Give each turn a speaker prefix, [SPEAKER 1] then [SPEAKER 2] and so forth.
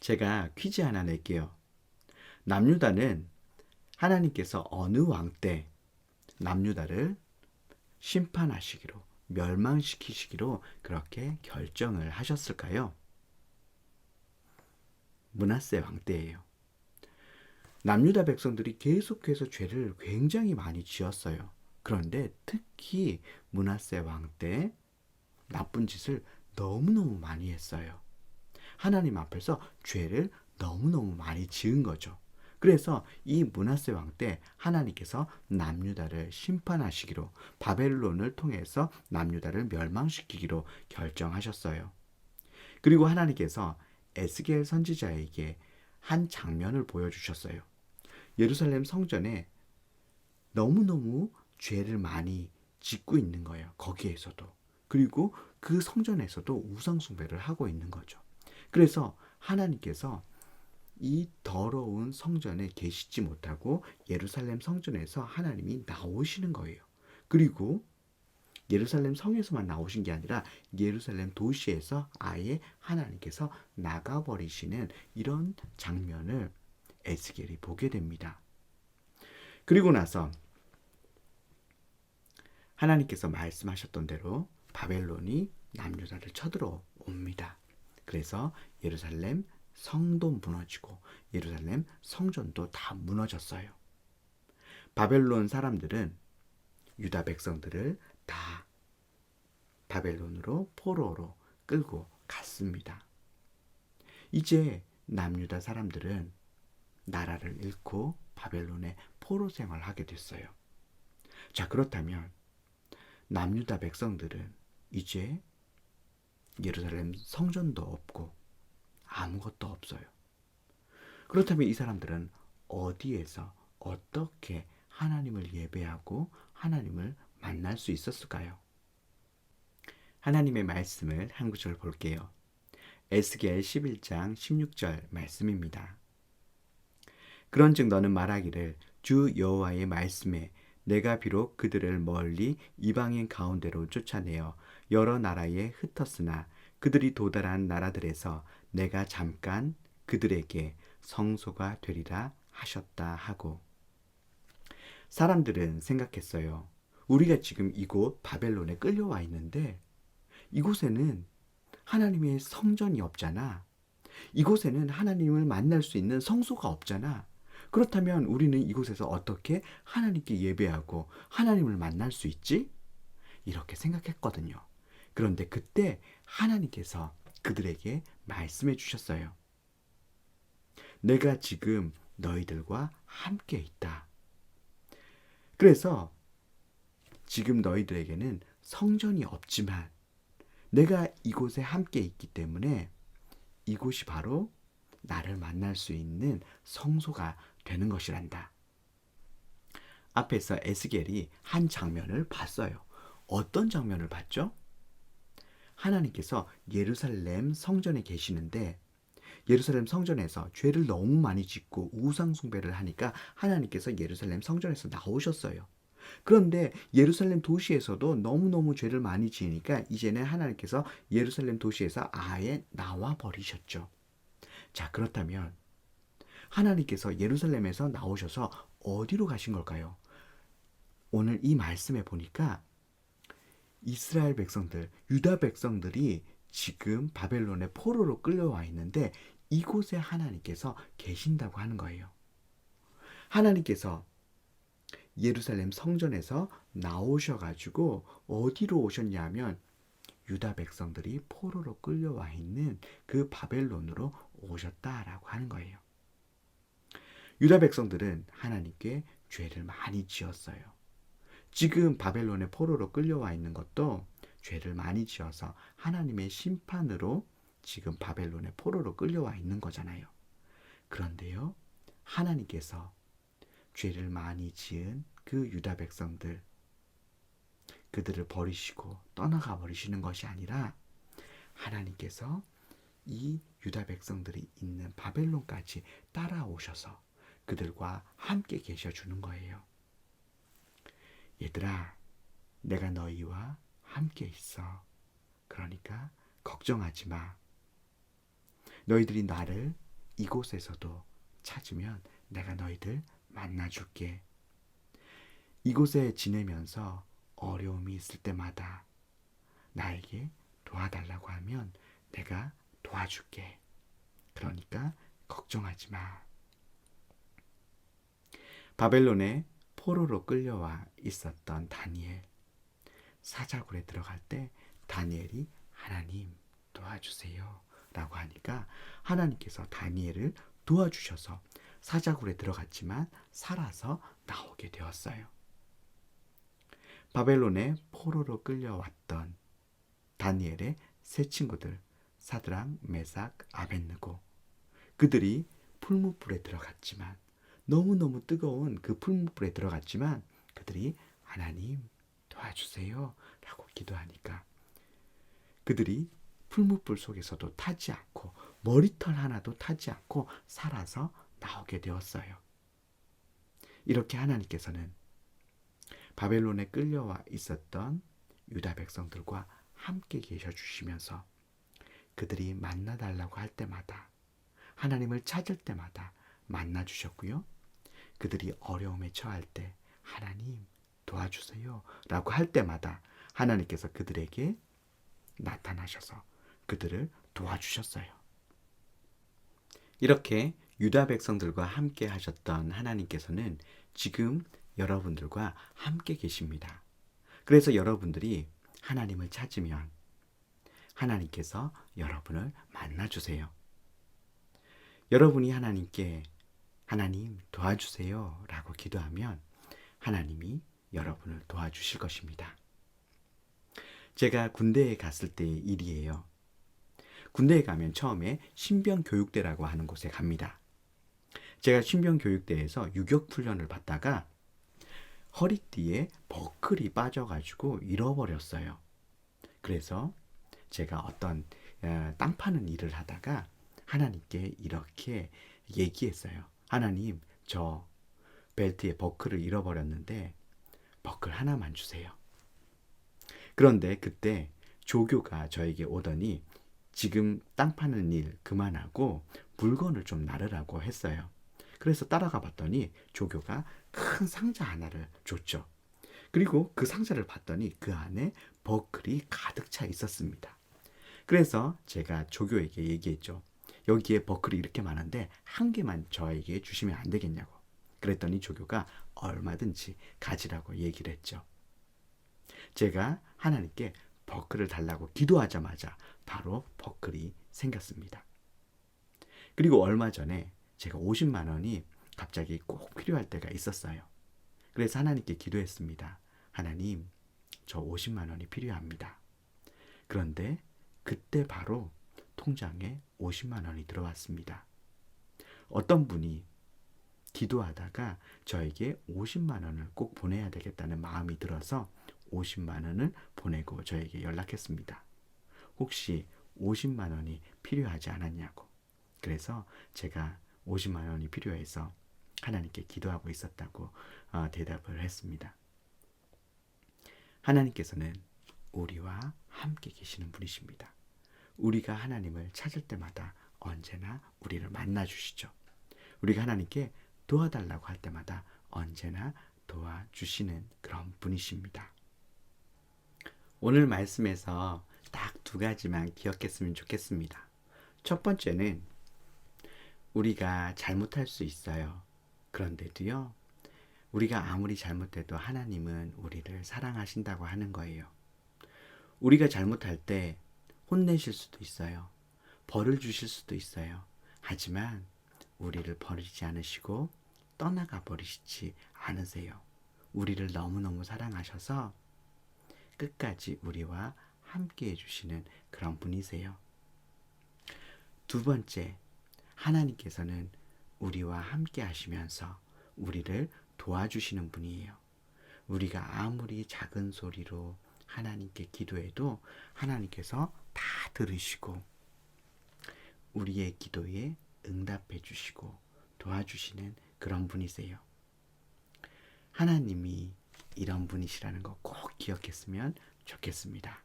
[SPEAKER 1] 제가 퀴즈 하나 낼게요. 남유다는 하나님께서 어느 왕 때 남유다를 심판하시기로 멸망시키시기로 그렇게 결정을 하셨을까요? 문하세 왕 때예요. 남유다 백성들이 계속해서 죄를 굉장히 많이 지었어요. 그런데 특히 문하세 왕 때 나쁜 짓을 너무너무 많이 했어요. 하나님 앞에서 죄를 너무너무 많이 지은 거죠. 그래서 이 문하세 왕 때 하나님께서 남유다를 심판하시기로 바벨론을 통해서 남유다를 멸망시키기로 결정하셨어요. 그리고 하나님께서 에스겔 선지자에게 한 장면을 보여주셨어요. 예루살렘 성전에 너무너무 죄를 많이 짓고 있는 거예요. 거기에서도. 그리고 그 성전에서도 우상숭배를 하고 있는 거죠. 그래서 하나님께서 이 더러운 성전에 계시지 못하고 예루살렘 성전에서 하나님이 나오시는 거예요. 그리고 예루살렘 성에서만 나오신 게 아니라 예루살렘 도시에서 아예 하나님께서 나가버리시는 이런 장면을 에스겔이 보게 됩니다. 그리고 나서 하나님께서 말씀하셨던 대로 바벨론이 남유다를 쳐들어 옵니다. 그래서 예루살렘 성도 무너지고 예루살렘 성전도 다 무너졌어요. 바벨론 사람들은 유다 백성들을 다 바벨론으로 포로로 끌고 갔습니다. 이제 남유다 사람들은 나라를 잃고 바벨론의 포로 생활을 하게 됐어요. 자, 그렇다면 남유다 백성들은 이제 예루살렘 성전도 없고 아무것도 없어요. 그렇다면 이 사람들은 어디에서 어떻게 하나님을 예배하고 하나님을 만날 수 있었을까요? 하나님의 말씀을 한 구절 볼게요. 에스겔 11장 16절 말씀입니다. 그런즉 너는 말하기를 주 여호와의 말씀에 내가 비록 그들을 멀리 이방인 가운데로 쫓아내어 여러 나라에 흩었으나 그들이 도달한 나라들에서 내가 잠깐 그들에게 성소가 되리라 하셨다 하고 사람들은 생각했어요. 우리가 지금 이곳 바벨론에 끌려와 있는데 이곳에는 하나님의 성전이 없잖아. 이곳에는 하나님을 만날 수 있는 성소가 없잖아. 그렇다면 우리는 이곳에서 어떻게 하나님께 예배하고 하나님을 만날 수 있지? 이렇게 생각했거든요. 그런데 그때 하나님께서 그들에게 말씀해 주셨어요. 내가 지금 너희들과 함께 있다. 그래서 지금 너희들에게는 성전이 없지만 내가 이곳에 함께 있기 때문에 이곳이 바로 나를 만날 수 있는 성소가 되는 것이란다. 앞에서 에스겔이 한 장면을 봤어요. 어떤 장면을 봤죠? 하나님께서 예루살렘 성전에 계시는데 예루살렘 성전에서 죄를 너무 많이 짓고 우상 숭배를 하니까 하나님께서 예루살렘 성전에서 나오셨어요. 그런데 예루살렘 도시에서도 너무너무 죄를 많이 지으니까 이제는 하나님께서 예루살렘 도시에서 아예 나와 버리셨죠. 자, 그렇다면 하나님께서 예루살렘에서 나오셔서 어디로 가신 걸까요? 오늘 이 말씀에 보니까 이스라엘 백성들, 유다 백성들이 지금 바벨론의 포로로 끌려와 있는데 이곳에 하나님께서 계신다고 하는 거예요. 하나님께서 예루살렘 성전에서 나오셔가지고 어디로 오셨냐면 유다 백성들이 포로로 끌려와 있는 그 바벨론으로 오셨다라고 하는 거예요. 유다 백성들은 하나님께 죄를 많이 지었어요. 지금 바벨론의 포로로 끌려와 있는 것도 죄를 많이 지어서 하나님의 심판으로 지금 바벨론의 포로로 끌려와 있는 거잖아요. 그런데요, 하나님께서 죄를 많이 지은 그 유다 백성들, 그들을 버리시고 떠나가 버리시는 것이 아니라 하나님께서 이 유다 백성들이 있는 바벨론까지 따라오셔서 그들과 함께 계셔 주는 거예요. 얘들아, 내가 너희와 함께 있어. 그러니까 걱정하지 마. 너희들이 나를 이곳에서도 찾으면 내가 너희들 만나줄게. 이곳에 지내면서 어려움이 있을 때마다 나에게 도와달라고 하면 내가 도와줄게. 그러니까 걱정하지 마. 바벨론에 포로로 끌려와 있었던 다니엘. 사자굴에 들어갈 때 다니엘이 하나님 도와주세요. 라고 하니까 하나님께서 다니엘을 도와주셔서 사자굴에 들어갔지만 살아서 나오게 되었어요. 바벨론에 포로로 끌려왔던 다니엘의 세 친구들 사드랑, 메삭, 아벤느고 그들이 풀무불에 들어갔지만 너무너무 뜨거운 그 풀무불에 들어갔지만 그들이 하나님 도와주세요 라고 기도하니까 그들이 풀무불 속에서도 타지 않고 머리털 하나도 타지 않고 살아서 나오게 되었어요. 이렇게 하나님께서는 바벨론에 끌려와 있었던 유다 백성들과 함께 계셔 주시면서 그들이 만나달라고 할 때마다 하나님을 찾을 때마다 만나 주셨고요. 그들이 어려움에 처할 때 하나님 도와주세요 라고 할 때마다 하나님께서 그들에게 나타나셔서 그들을 도와주셨어요. 이렇게 유다 백성들과 함께 하셨던 하나님께서는 지금 여러분들과 함께 계십니다. 그래서 여러분들이 하나님을 찾으면 하나님께서 여러분을 만나주세요. 여러분이 하나님께 하나님 도와주세요 라고 기도하면 하나님이 여러분을 도와주실 것입니다. 제가 군대에 갔을 때의 일이에요. 군대에 가면 처음에 신병 교육대라고 하는 곳에 갑니다. 제가 신병 교육대에서 유격 훈련을 받다가 허리띠에 버클이 빠져가지고 잃어버렸어요. 그래서 제가 어떤 어, 땅 파는 일을 하다가 하나님께 이렇게 얘기했어요. 하나님, 저 벨트에 버클을 잃어버렸는데 버클 하나만 주세요. 그런데 그때 조교가 저에게 오더니 지금 땅 파는 일 그만하고 물건을 좀 나르라고 했어요. 그래서 따라가 봤더니 조교가 큰 상자 하나를 줬죠. 그리고 그 상자를 봤더니 그 안에 버클이 가득 차 있었습니다. 그래서 제가 조교에게 얘기했죠. 여기에 버클이 이렇게 많은데 한 개만 저에게 주시면 안 되겠냐고. 그랬더니 조교가 얼마든지 가지라고 얘기를 했죠. 제가 하나님께 버클을 달라고 기도하자마자 바로 버클이 생겼습니다. 그리고 얼마 전에 제가 50만 원이 갑자기 꼭 필요할 때가 있었어요. 그래서 하나님께 기도했습니다. 하나님, 저 50만 원이 필요합니다. 그런데 그때 바로 통장에 50만 원이 들어왔습니다. 어떤 분이 기도하다가 저에게 50만 원을 꼭 보내야 되겠다는 마음이 들어서 50만 원을 보내고 저에게 연락했습니다. 혹시 50만 원이 필요하지 않았냐고. 그래서 제가 50만 원이 필요해서 하나님께 기도하고 있었다고 어, 대답을 했습니다. 하나님께서는 우리와 함께 계시는 분이십니다. 우리가 하나님을 찾을 때마다 언제나 우리를 만나 주시죠. 우리가 하나님께 도와달라고 할 때마다 언제나 도와주시는 그런 분이십니다. 오늘 말씀에서 딱 두 가지만 기억했으면 좋겠습니다. 첫 번째는 우리가 잘못할 수 있어요. 그런데도요, 우리가 아무리 잘못해도 하나님은 우리를 사랑하신다고 하는 거예요. 우리가 잘못할 때 혼내실 수도 있어요. 벌을 주실 수도 있어요. 하지만 우리를 버리지 않으시고 떠나가 버리시지 않으세요. 우리를 너무너무 사랑하셔서 끝까지 우리와 함께 해주시는 그런 분이세요. 두 번째, 하나님께서는 우리와 함께 하시면서 우리를 도와주시는 분이에요. 우리가 아무리 작은 소리로 하나님께 기도해도 하나님께서 다 들으시고 우리의 기도에 응답해 주시고 도와주시는 그런 분이세요. 하나님이 이런 분이시라는 거 꼭 기억했으면 좋겠습니다.